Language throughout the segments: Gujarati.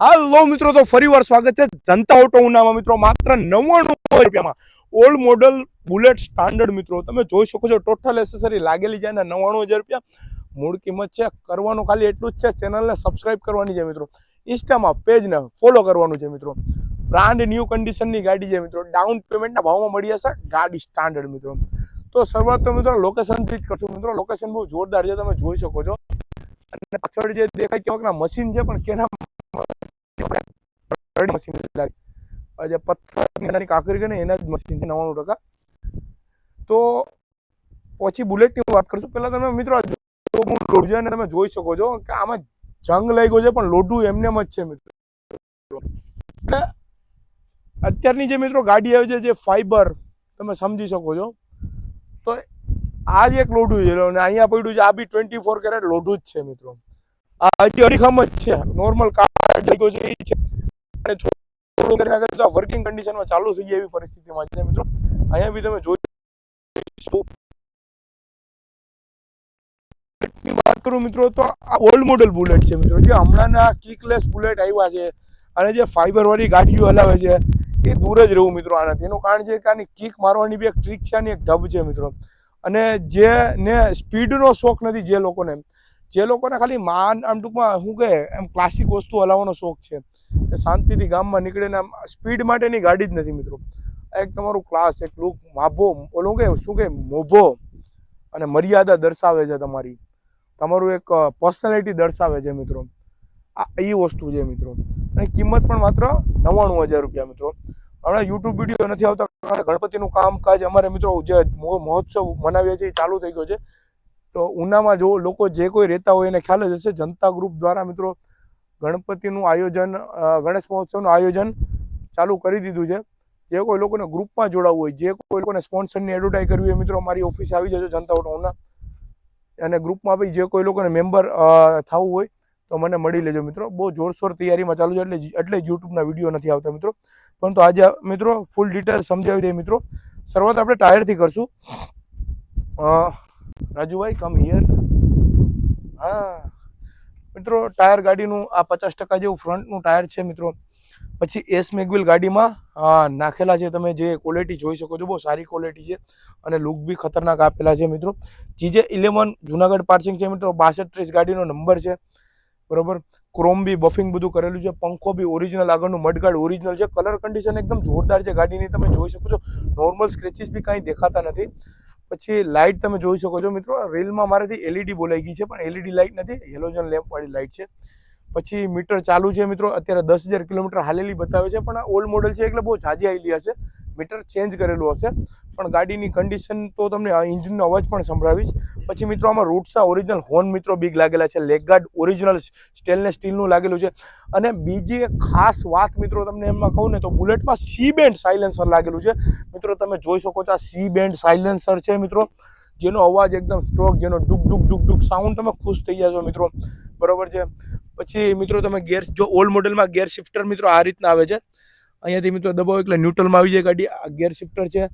હાલો મિત્રો, તો ફરી વાર સ્વાગત છે જનતા ઓટો ઉનામાં મિત્રો, માત્ર નવ્વાણું રૂપિયામાં. ઓલ્ડ મોડલ બુલેટ સ્ટાન્ડર્ડ મિત્રો, તમે જોઈ શકો છો ટોટલ એસેસરી લાગેલી છે અને નવ્વાણું હજાર રૂપિયા. મૂળ કિંમત છે, કરવાનું ખાલી એટલું જ છે, ચેનલને સબસ્ક્રાઇબ કરવાની છે મિત્રો. ઇન્સ્ટામાં પેજને ફોલો કરવાનું છે મિત્રો. બ્રાન્ડ ન્યૂ કન્ડિશનની ગાડી છે મિત્રો ડાઉન પેમેન્ટના ભાવમાં મળી જશે, ગાડી સ્ટાન્ડર્ડ મિત્રો. તો શરૂઆત તો મિત્રો લોકેશનથી જ કરશું મિત્રો. લોકેશન બહુ જોરદાર છે, તમે જોઈ શકો છો. અને પાછળ જે દેખાય કેવાકના મશીન છે, પણ કેના મશીન જે પથ્થર એનાની કાકરી કે ને, એના જ મશીન છે નવ્વાણું ટકા. તો પછી બુલેટની વાત કરશું. પહેલા તમે મિત્રો આ હું લોઢું અને તમે જોઈ શકો છો કે આમાં જંગ લઈ ગયો છે, પણ લોઢું એમને જ છે મિત્રો. અત્યારની જે મિત્રો ગાડી આવે છે, જે ફાઈબર તમે સમજી શકો છો. તો આ જ એક લોઢું છે, અને અહીંયા પડ્યું છે, આ બી ટ્વેન્ટી ફોર કેરેટ લોઢું જ છે મિત્રો. આ હજી અડીખમ જ છે. નોર્મલ કાર્ડ લઈ ગયો છે એ છે. અને થોડું કરીને આગળ તો વર્કિંગ કન્ડિશનમાં ચાલુ થઈ જાય એવી પરિસ્થિતિમાં છે મિત્રો, અહીંયા બી તમે જોઈ વાત કરું મિત્રો, તો આ ઓલ્ડ મોડલ બુલેટ છે મિત્રો, જે હમણાંના કિકલેસ બુલેટ આવ્યા છે અને જે ફાઈબર વાળી ગાડીઓ હલાવે છે, એ દૂર જ રહેવું મિત્રો આનાથી. એનું કારણ છે કે આની કિક મારવાની બી એક ટ્રીક છે અને એક ઢબ છે મિત્રો. અને જે ને સ્પીડનો શોખ નથી જે લોકોને જે લોકોને ખાલી માન આમ ટૂંકમાં શું કહે, એમ ક્લાસિક વસ્તુ હલાવવાનો શોખ છે. કે શાંતિથી ગામમાં નીકળીને આમ સ્પીડ માટેની ગાડી જ નથી મિત્રો. એક તમારું ક્લાસ એક લુક માભો, ઓલું કે શું કે મોભો અને મર્યાદા દર્શાવે છે તમારી. તમારું એક પર્સનાલિટી દર્શાવે છે મિત્રો. આ, એ વસ્તુ છે મિત્રો. અને કિંમત પણ માત્ર નવ્વાણું હજાર રૂપિયા મિત્રો. હમણાં યુટ્યુબ વીડિયો નથી આવતા, ગણપતિનું કામકાજ અમારે મિત્રો જે મહોત્સવ મનાવીએ છીએ ચાલુ થઈ ગયો છે. તો ઉનામાં જો લોકો જે કોઈ રહેતા હોય એને ખ્યાલ જ હશે. જનતા ગ્રુપ દ્વારા મિત્રો ગણપતિનું આયોજન ગણેશ મહોત્સવનું આયોજન ચાલુ કરી દીધું છે. જે કોઈ લોકોને ગ્રુપમાં જોડાવવું હોય, જે કોઈ લોકોને સ્પોન્સરની એડવર્ટાઈઝ કરવી હોય, મિત્રો, મારી ઓફિસે આવી જજો જનતા ઓટોના અને ગ્રુપમાં બી જે કોઈ લોકોને મેમ્બર થવું હોય તો મને મળી લેજો, મિત્રો. બહુ જોરશોર તૈયારીમાં ચાલુ છે એટલે એટલે યુટ્યુબના વીડિયો નથી આવતા, મિત્રો. પરંતુ આજે, મિત્રો ફૂલ ડિટેલ સમજાવી દઈએ, મિત્રો. શરૂઆત આપણે ટાયરથી કરશું. રાજુભાઈ કમ હિયર હા. મિત્રો, ટાયર ગાડીનું આ પચાસ ટકા જેવું ફ્રન્ટનું ટાયર છે મિત્રો. પછી એસ મેગવિલ ગાડીમાં નાખેલા છે તમે જે ક્વોલિટી જોઈ શકો છો, બહુ સારી ક્વોલિટી છે અને લુક બી ખતરનાક આપેલા છે મિત્રો. જીજે ઇલેવન જુનાગઢ પાર્સિંગ છે મિત્રો બાસઠ ત્રીસ ગાડીનો નંબર છે. બરોબર? ક્રોમ બી બફિંગ બધું કરેલું છે, પંખો બી ઓરિજિનલ આગળનું મડગાર્ડ ઓરિજિનલ છે. કલર કન્ડિશન એકદમ જોરદાર છે ગાડીની, તમે જોઈ શકો છો. નોર્મલ સ્ક્રેચીસ બી કાંઈ દેખાતા નથી. પછી લાઇટ તમે જોઈ શકો છો મિત્રો રીલમાં મારાથી એલઈડી બોલાઈ ગઈ છે, પણ એલઈડી લાઇટ નથી હેલોજન લેમ્પ વાળી લાઇટ છે. પછી મીટર ચાલુ છે મિત્રો, અત્યારે દસ હજાર કિલોમીટર હાલેલી બતાવે છે, પણ આ ઓલ્ડ મોડલ છે એટલે બહુ જાજી આવેલી હશે. મીટર ચેન્જ કરેલું હશે. પણ ગાડીની કન્ડિશન તો તમને ઇન્જિનનો અવાજ પણ સંભળાવીશ. પછી મિત્રો આમાં રૂટ્સના ઓરિજિનલ હોર્ન મિત્રો બીગ લાગેલા છે. લેગ ગાર્ડ ઓરિજિનલ સ્ટેનલેસ સ્ટીલનું લાગેલું છે. અને બીજી એક ખાસ વાત મિત્રો તમને એમાં કહું ને તો બુલેટમાં સી બેન્ડ સાયલેન્સર લાગેલું છે. મિત્રો તમે જોઈ શકો છો આ સી બેન્ડ સાયલેન્સર છે મિત્રો. જેનો અવાજ એકદમ સ્ટ્રોક જેનો ડુક ડુક ડુક ડુક સાઉન્ડ તમે ખુશ થઈ જશો મિત્રો. બરોબર છે? પછી મિત્રો તમે ગેર જો ઓલ્ડ મોડેલમાં ગેર શિફ્ટર મિત્રો આ રીતના આવે છે. અહીંયાથી મિત્રો દબાવો એટલે ન્યુટ્રલમાં આવી જાય ગાડી. આ ગેર શિફ્ટર છે,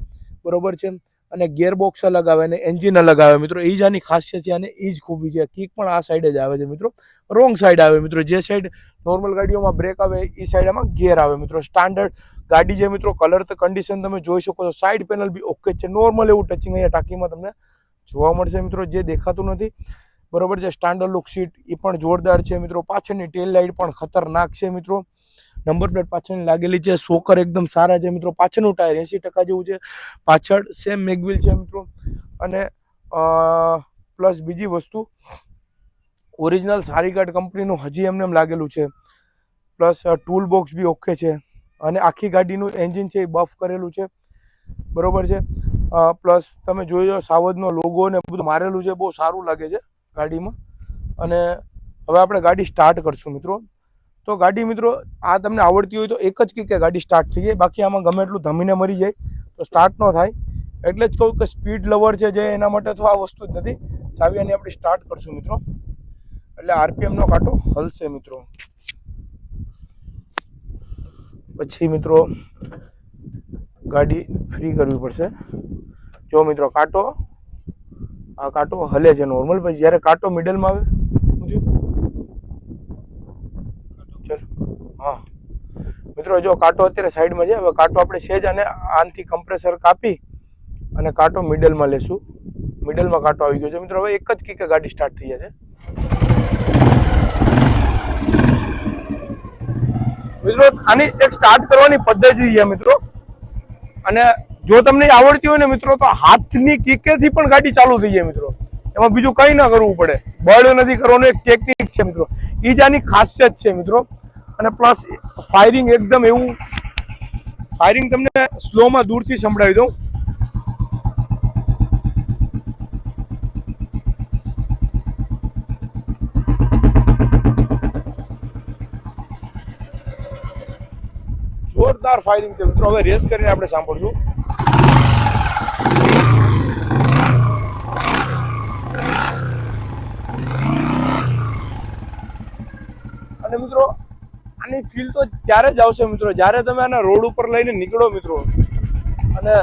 બરોબર છે. અને ગેર બોક્સ અલગ આવે અને એન્જિન અલગ આવે મિત્રો. એ જ આની ખાસિયત છે અને એ જ ખૂબી છે. કિક પણ આ સાઈડ જ આવે છે મિત્રો. રોંગ સાઈડ આવે મિત્રો. જે સાઈડ નોર્મલ ગાડીઓમાં બ્રેક આવે એ સાઈડ આમાં ગેર આવે મિત્રો. સ્ટાન્ડર્ડ ગાડી છે મિત્રો કલર તો કન્ડિશન તમે જોઈ શકો છો. સાઈડ પેનલ બી ઓકે છે. નોર્મલ એવું ટચિંગ અહીંયા ટાંકીમાં તમને જોવા મળશે મિત્રો. જે દેખાતું નથી. બરોબર છે? સ્ટાન્ડર્ડ લુક સીટ એ પણ જોરદાર છે મિત્રો. પાછળની ટેલ લાઇટ પણ ખતરનાક છે મિત્રો. નંબર પ્લેટ પાછળની લાગેલી છે. સોકર એકદમ સારા છે મિત્રો. પાછળનું ટાયર એંસી ટકા જેવું છે. પાછળ સેમ મેગવિલ છે મિત્રો. અને પ્લસ બીજી વસ્તુ ઓરિજિનલ સારી ગાર્ડ કંપનીનું હજી એમને એમ લાગેલું છે. પ્લસ ટૂલ બોક્સ બી ઓકે છે. અને આખી ગાડીનું એન્જિન છે એ બફ કરેલું છે. બરોબર છે? પ્લસ તમે જોઈ લો સાવજનો લોગો ને બધું મારેલું છે. બહુ સારું લાગે છે. ગાડીમાં. અને હવે આપણે ગાડી સ્ટાર્ટ કરશું મિત્રો. તો ગાડી મિત્રો, આ તમને આવડતી હોય તો એક જ કીકે ગાડી સ્ટાર્ટ થઈ જાય. બાકી આમાં ગમે એટલું ધમીને મરી જાય, તો સ્ટાર્ટ ન થાય. એટલે જ કહું કે સ્પીડ લવર છે જે, એના માટે તો આ વસ્તુ જ નથી. ચાવી અને આપણે સ્ટાર્ટ કરશું મિત્રો. એટલે આરપીએમનો કાંટો હલશે મિત્રો. પછી મિત્રો, ગાડી ફ્રી કરવી પડશે. જો મિત્રો કાંટો આ કાંટો હલે છે નોર્મલ પછી જ્યારે કાંટો મિડલમાં આવે? હા. મિત્રો, જો કાંટો અત્યારે સાઈડમાં છે, હવે કાંટો આપણે સેજ અને આનથી કમ્પ્રેસર કાપી અને કાંટો મિડલમાં લેશું. મિડલમાં કાંટો આવી ગયો છે. મિત્રો, હવે એક જ કીકે ગાડી સ્ટાર્ટ થઈ જશે મિત્રો, આની એક સ્ટાર્ટ કરવાની પદ્ધતિ છે, મિત્રો. અને જો તમને આવડતી હોય ને મિત્રો, તો હાથની કીકેથી પણ ગાડી ચાલુ થઈ જાય મિત્રો. એમાં બીજું કંઈ ના કરવું પડે. બળ નથી કરવાનું, એક ટેકનિક છે મિત્રો. આની ખાસિયત છે મિત્રો. અને પ્લસ ફાયરિંગ એકદમ એવું ફાયરિંગ તમને સ્લોમાં દૂરથી સંભળાવી દઉં. જોરદાર ફાયરિંગ છે મિત્રો. હવે રેસ કરીને આપણે સાંભળશું. અને મિત્રો, આની ફીલ તો ત્યારે જ આવશે મિત્રો, જ્યારે તમે આના રોડ ઉપર લઈને નીકળો મિત્રો. અને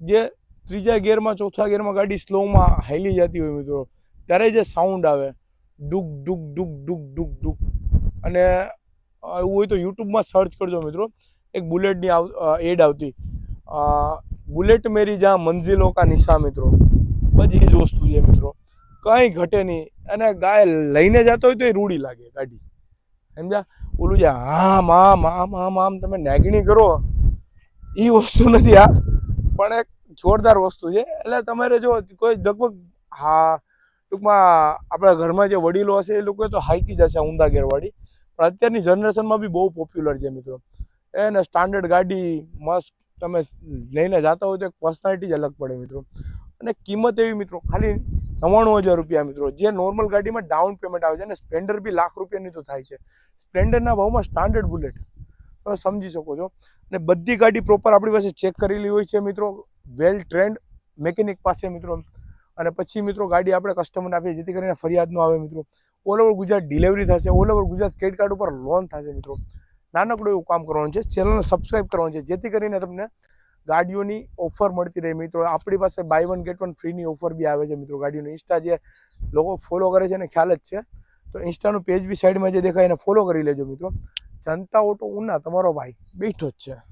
જે ત્રીજા ગિયરમાં, ચોથા ગિયરમાં ગાડી સ્લોમાં હાલી જતી હોય મિત્રો, ત્યારે જે સાઉન્ડ આવે, ડુક ડુક ડુક ડુક ડુક ડુક. અને એવું હોય તો યુટ્યુબમાં સર્ચ કરજો મિત્રો. એક બુલેટની એડ આવતી. બુલેટ મેરી જ્યાં મંઝિલો કા નિશા મિત્રો. બસ એ જ વસ્તુ છે મિત્રો. કંઈ ઘટે નહીં. અને ગાય લઈને જતો હોય તો એ રૂડી લાગે ગાડી. સમજ્યા? ઓલું જે આમ આમ આમ આમ આમ તમે નેગણી કરો. એ વસ્તુ નથી આ, પણ એક જોરદાર વસ્તુ છે. એટલે તમારે જો કોઈ લગભગ હા, ટૂંકમાં આપણા ઘરમાં જે વડીલો હશે એ લોકો તો હાઈકી જશે ઊંધા ગેરવાળી પણ અત્યારની જનરેશનમાં બી બહુ પોપ્યુલર છે મિત્રો. એને સ્ટાન્ડર્ડ ગાડી મસ્ત તમે લઈને જતા હોય તો એક પર્સનાલિટી જ અલગ પડે મિત્રો. અને કિંમત એવી મિત્રો, ખાલી નવ્વાણું હજાર રૂપિયા મિત્રો. જે નોર્મલ ગાડીમાં ડાઉન પેમેન્ટ આવે છે અને સ્પ્લેન્ડર બી લાખ રૂપિયાની તો થાય છે. સ્પ્લેન્ડરના ભાવમાં સ્ટાન્ડર્ડ બુલેટ તમે સમજી શકો છો. અને બધી ગાડી પ્રોપર આપણી પાસે ચેક કરેલી હોય છે મિત્રો. વેલ ટ્રેન્ડ મેકેનિક પાસે મિત્રો. અને પછી મિત્રો ગાડી આપણે કસ્ટમરને આપીએ જેથી કરીને ફરિયાદ ન આવે મિત્રો. ઓલ ઓવર ગુજરાત ડિલિવરી થશે. All over Gujarat credit card ઉપર લોન થશે મિત્રો. નાનકડું એવું કામ કરવાનું છે. ચેનલને સબસ્ક્રાઇબ કરવાનું છે. જેથી કરીને તમને ગાડીઓની ઓફર મળતી રહે મિત્રો. આપણી પાસે બાય વન ગેટ વન ફ્રીની ઓફર બી આવે છે મિત્રો. ગાડીઓની ઇન્સ્ટા જે લોકો ફોલો કરે છે એને ખ્યાલ જ છે. તો ઇન્સ્ટાનું પેજ બી સાઈડમાં જે દેખાય એને ફોલો કરી લેજો મિત્રો. જનતા ઓટો ઉના, તમારો ભાઈ બેઠો જ છે.